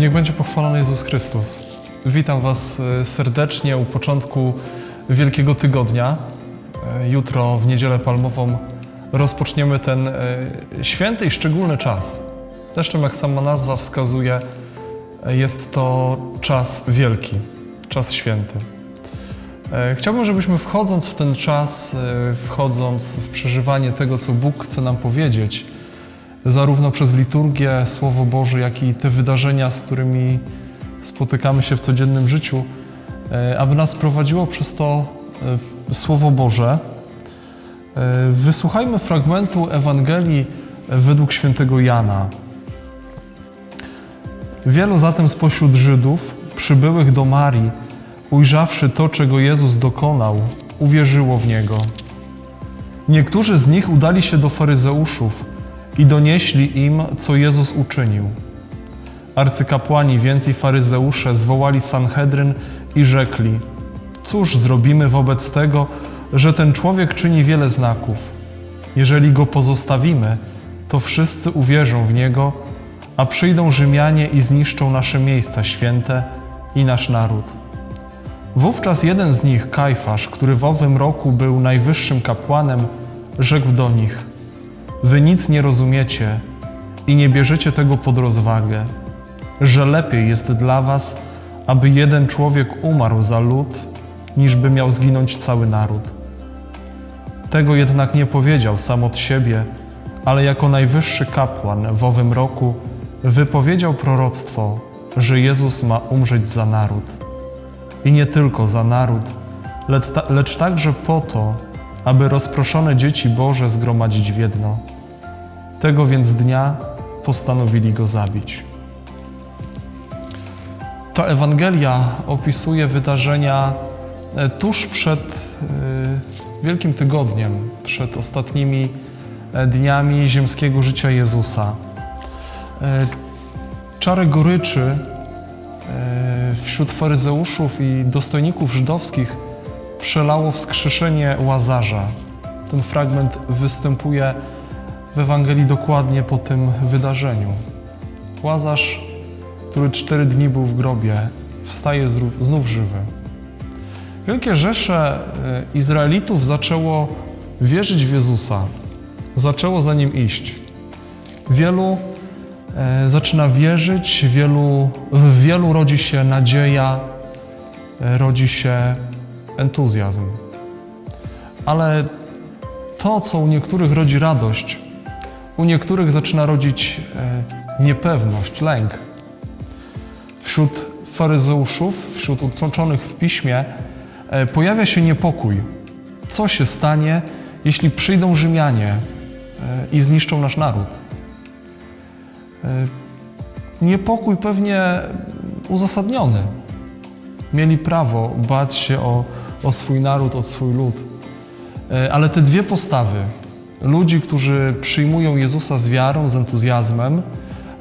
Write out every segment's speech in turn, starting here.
Niech będzie pochwalony Jezus Chrystus. Witam Was e, serdecznie u początku Wielkiego Tygodnia. E, Jutro, w Niedzielę Palmową, rozpoczniemy ten e, święty i szczególny czas. Zresztą, jak sama nazwa wskazuje, jest to czas wielki, czas święty. Chciałbym, żebyśmy wchodząc w ten czas, wchodząc w przeżywanie tego, co Bóg chce nam powiedzieć, zarówno przez liturgię, Słowo Boże, jak i te wydarzenia, z którymi spotykamy się w codziennym życiu, e, aby nas prowadziło przez to e, Słowo Boże. E, Wysłuchajmy fragmentu Ewangelii według świętego Jana. Wielu zatem spośród Żydów przybyłych do Marii, ujrzawszy to, czego Jezus dokonał, uwierzyło w Niego. Niektórzy z nich udali się do faryzeuszów i donieśli im, co Jezus uczynił. Arcykapłani więc i faryzeusze zwołali Sanhedryn i rzekli: Cóż zrobimy wobec tego, że ten człowiek czyni wiele znaków? Jeżeli go pozostawimy, to wszyscy uwierzą w niego, a przyjdą Rzymianie i zniszczą nasze miejsca święte i nasz naród. Wówczas jeden z nich, Kajfasz, który w owym roku był najwyższym kapłanem, rzekł do nich: Wy nic nie rozumiecie i nie bierzecie tego pod rozwagę, że lepiej jest dla was, aby jeden człowiek umarł za lud, niż by miał zginąć cały naród. Tego jednak nie powiedział sam od siebie, ale jako najwyższy kapłan w owym roku wypowiedział proroctwo, że Jezus ma umrzeć za naród. I nie tylko za naród, lecz, ta, lecz także po to, aby rozproszone dzieci Boże zgromadzić w jedno. Tego więc dnia postanowili go zabić. Ta Ewangelia opisuje wydarzenia e, tuż przed e, Wielkim Tygodniem, przed ostatnimi e, dniami ziemskiego życia Jezusa. Czarę goryczy wśród faryzeuszów i dostojników żydowskich przelało wskrzeszenie Łazarza. Ten fragment występuje w Ewangelii dokładnie po tym wydarzeniu. Łazarz, który cztery dni był w grobie, wstaje znów żywy. Wielkie rzesze e, Izraelitów zaczęło wierzyć w Jezusa, zaczęło za nim iść. Wielu e, zaczyna wierzyć, wielu, w wielu rodzi się nadzieja, e, rodzi się entuzjazm. Ale to, co u niektórych rodzi radość, u niektórych zaczyna rodzić e, niepewność, lęk. Wśród faryzeuszów, wśród utoczonych w piśmie, e, pojawia się niepokój. Co się stanie, jeśli przyjdą Rzymianie e, i zniszczą nasz naród? Niepokój pewnie uzasadniony. Mieli prawo bać się o, o swój naród, o swój lud. E, Ale te dwie postawy, ludzi, którzy przyjmują Jezusa z wiarą, z entuzjazmem,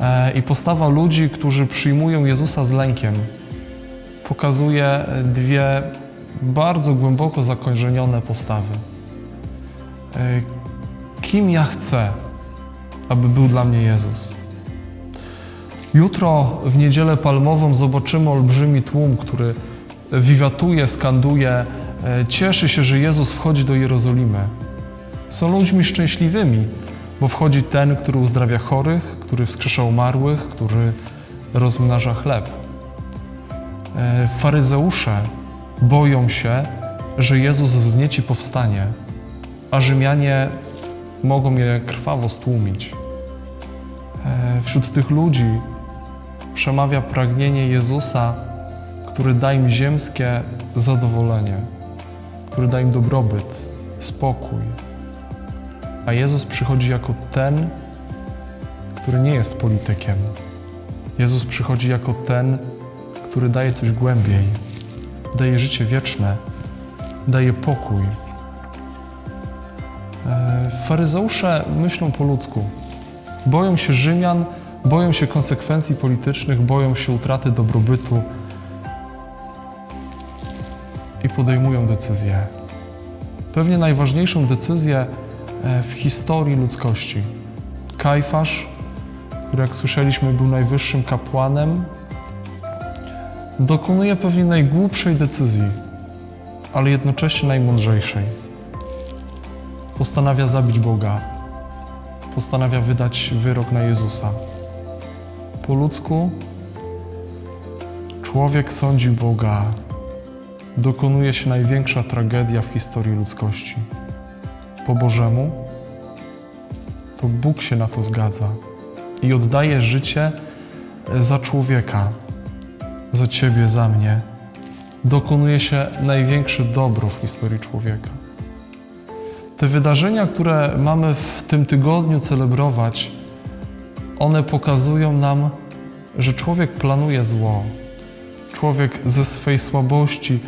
e, i postawa ludzi, którzy przyjmują Jezusa z lękiem, pokazuje dwie bardzo głęboko zakorzenione postawy. E, Kim ja chcę, aby był dla mnie Jezus? Jutro w niedzielę palmową zobaczymy olbrzymi tłum, który wiwatuje, skanduje, e, cieszy się, że Jezus wchodzi do Jerozolimy. Są ludźmi szczęśliwymi, bo wchodzi ten, który uzdrawia chorych, który wskrzesza umarłych, który rozmnaża chleb. E, Faryzeusze boją się, że Jezus wznieci powstanie, a Rzymianie mogą je krwawo stłumić. E, Wśród tych ludzi przemawia pragnienie Jezusa, który da im ziemskie zadowolenie, który da im dobrobyt, spokój. A Jezus przychodzi jako ten, który nie jest politykiem. Jezus przychodzi jako ten, który daje coś głębiej, daje życie wieczne, daje pokój. E, Faryzeusze myślą po ludzku. Boją się Rzymian, boją się konsekwencji politycznych, boją się utraty dobrobytu i podejmują decyzję. Pewnie najważniejszą decyzję e, w historii ludzkości. Kajfasz, który jak słyszeliśmy był najwyższym kapłanem dokonuje pewnie najgłupszej decyzji, ale jednocześnie najmądrzejszej. Postanawia zabić Boga, postanawia wydać wyrok na Jezusa. Po ludzku człowiek sądzi Boga, dokonuje się największa tragedia w historii ludzkości. Po Bożemu to Bóg się na to zgadza i oddaje życie za człowieka, za ciebie, za mnie. Dokonuje się największe dobro w historii człowieka. Te wydarzenia, które mamy w tym tygodniu celebrować, one pokazują nam, że człowiek planuje zło. Człowiek ze swej słabości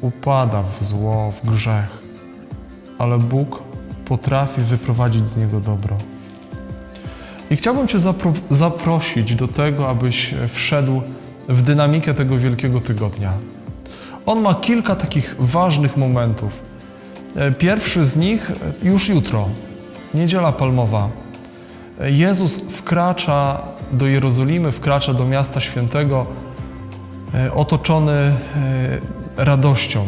upada w zło, w grzech, ale Bóg potrafi wyprowadzić z niego dobro. I chciałbym Cię zapro zaprosić do tego, abyś wszedł w dynamikę tego Wielkiego Tygodnia. On ma kilka takich ważnych momentów. E, Pierwszy z nich już jutro, Niedziela Palmowa. Jezus wkracza do Jerozolimy, wkracza do miasta świętego, e, otoczony e, radością.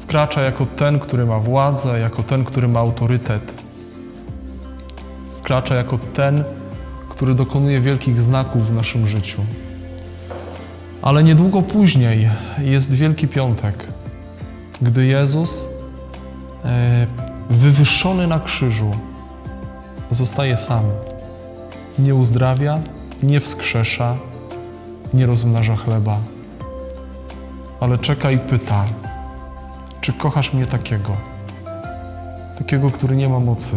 Wkracza jako ten, który ma władzę, jako ten, który ma autorytet. Wkracza jako ten, który dokonuje wielkich znaków w naszym życiu. Ale niedługo później jest Wielki Piątek, gdy Jezus, e, wywyższony na krzyżu, zostaje sam. Nie uzdrawia, nie wskrzesza, nie rozmnaża chleba, ale czeka i pyta: Czy kochasz mnie takiego? Takiego, który nie ma mocy,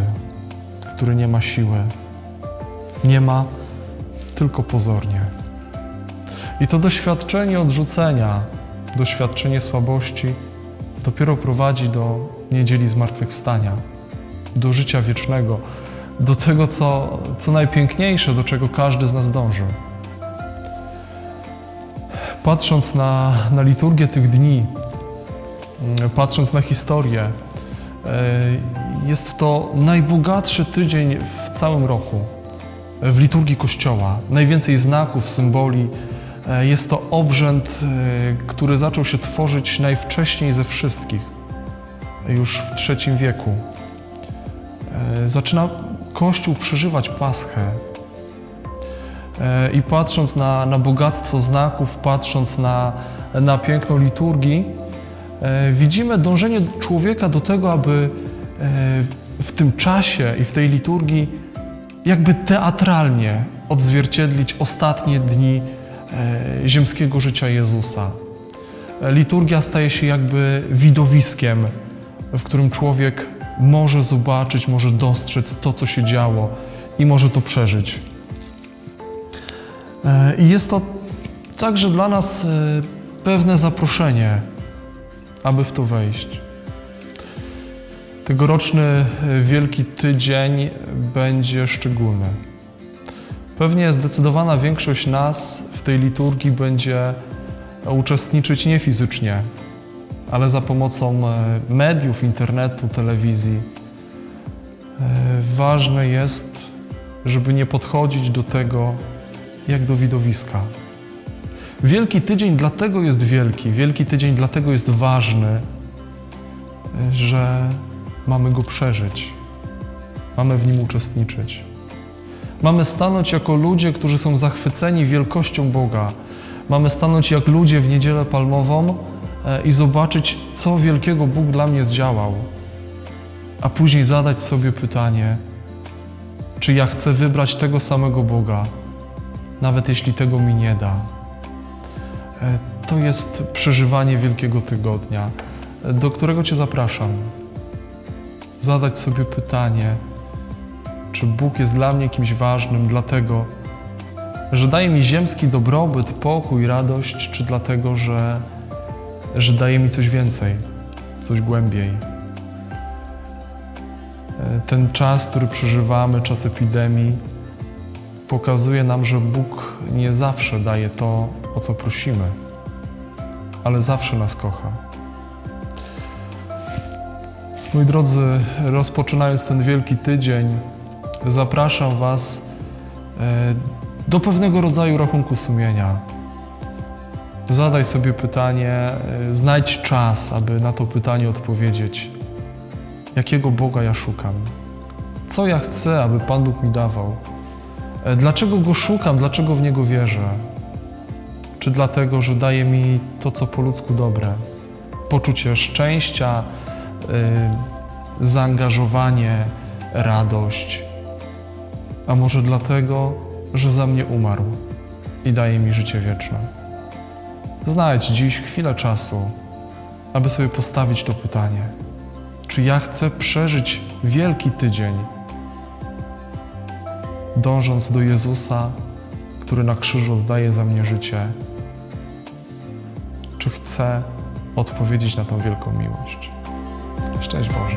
który nie ma siły, nie ma tylko pozornie. I to doświadczenie odrzucenia, doświadczenie słabości dopiero prowadzi do niedzieli zmartwychwstania, do życia wiecznego, do tego, co, co najpiękniejsze, do czego każdy z nas dąży. Patrząc na, na liturgię tych dni, mm, patrząc na historię, e, jest to najbogatszy tydzień w całym roku w liturgii Kościoła. Najwięcej znaków, symboli. E, Jest to obrzęd, e, który zaczął się tworzyć najwcześniej ze wszystkich, już w III wieku. Zaczyna Kościół przeżywać Paschę. E, I patrząc na, na bogactwo znaków, patrząc na, na piękno liturgii, e, widzimy dążenie człowieka do tego, aby e, w tym czasie i w tej liturgii jakby teatralnie odzwierciedlić ostatnie dni ziemskiego życia Jezusa. Liturgia staje się jakby widowiskiem, w którym człowiek może zobaczyć, może dostrzec to, co się działo i może to przeżyć. E, I jest to także dla nas e, pewne zaproszenie, aby w to wejść. Tegoroczny e, Wielki Tydzień będzie szczególny. Pewnie zdecydowana większość nas w tej liturgii będzie uczestniczyć nie fizycznie, ale za pomocą e, mediów, internetu, telewizji. E, Ważne jest, żeby nie podchodzić do tego jak do widowiska. Wielki Tydzień dlatego jest wielki, Wielki Tydzień dlatego jest ważny, e, że mamy go przeżyć, mamy w nim uczestniczyć. Mamy stanąć jako ludzie, którzy są zachwyceni wielkością Boga. Mamy stanąć jak ludzie w niedzielę palmową i zobaczyć, co wielkiego Bóg dla mnie zdziałał. A później zadać sobie pytanie, czy ja chcę wybrać tego samego Boga, nawet jeśli tego mi nie da. E, To jest przeżywanie Wielkiego Tygodnia, e, do którego Cię zapraszam. Zadać sobie pytanie, czy Bóg jest dla mnie kimś ważnym, dlatego, że daje mi ziemski dobrobyt, pokój, radość, czy dlatego, że, że daje mi coś więcej, coś głębiej. E, Ten czas, który przeżywamy, czas epidemii, pokazuje nam, że Bóg nie zawsze daje to, o co prosimy, ale zawsze nas kocha. Moi drodzy, rozpoczynając ten wielki tydzień, zapraszam Was e, do pewnego rodzaju rachunku sumienia. Zadaj sobie pytanie, y, znajdź czas, aby na to pytanie odpowiedzieć. Jakiego Boga ja szukam? Co ja chcę, aby Pan Bóg mi dawał? E, Dlaczego Go szukam? Dlaczego w Niego wierzę? Czy dlatego, że daje mi to, co po ludzku dobre? Poczucie szczęścia, y, zaangażowanie, radość. A może dlatego, że za mnie umarł i daje mi życie wieczne? Znajdź dziś chwilę czasu, aby sobie postawić to pytanie. Czy ja chcę przeżyć wielki tydzień, dążąc do Jezusa, który na krzyżu oddaje za mnie życie? Czy chcę odpowiedzieć na tą wielką miłość? Szczęść Boże.